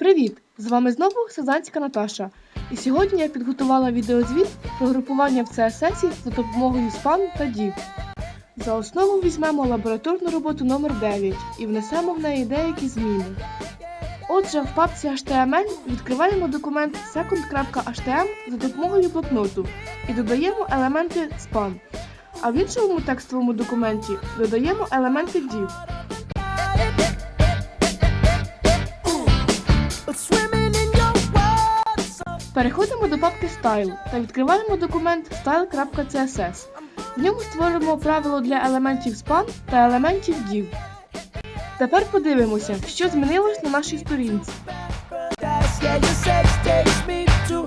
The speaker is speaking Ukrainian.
Привіт! З вами знову Сазанська Наташа. І сьогодні я підготувала відеозвіт про групування в CSS за допомогою span та div. За основу візьмемо лабораторну роботу номер 9 і внесемо в неї деякі зміни. Отже, в папці HTML відкриваємо документ second.htm за допомогою блокноту і додаємо елементи span. А в іншому текстовому документі додаємо елементи div. Переходимо до папки Style та відкриваємо документ style.css. В ньому створимо правило для елементів span та елементів div. Тепер подивимося, що змінилось на нашій сторінці. your sex takes me to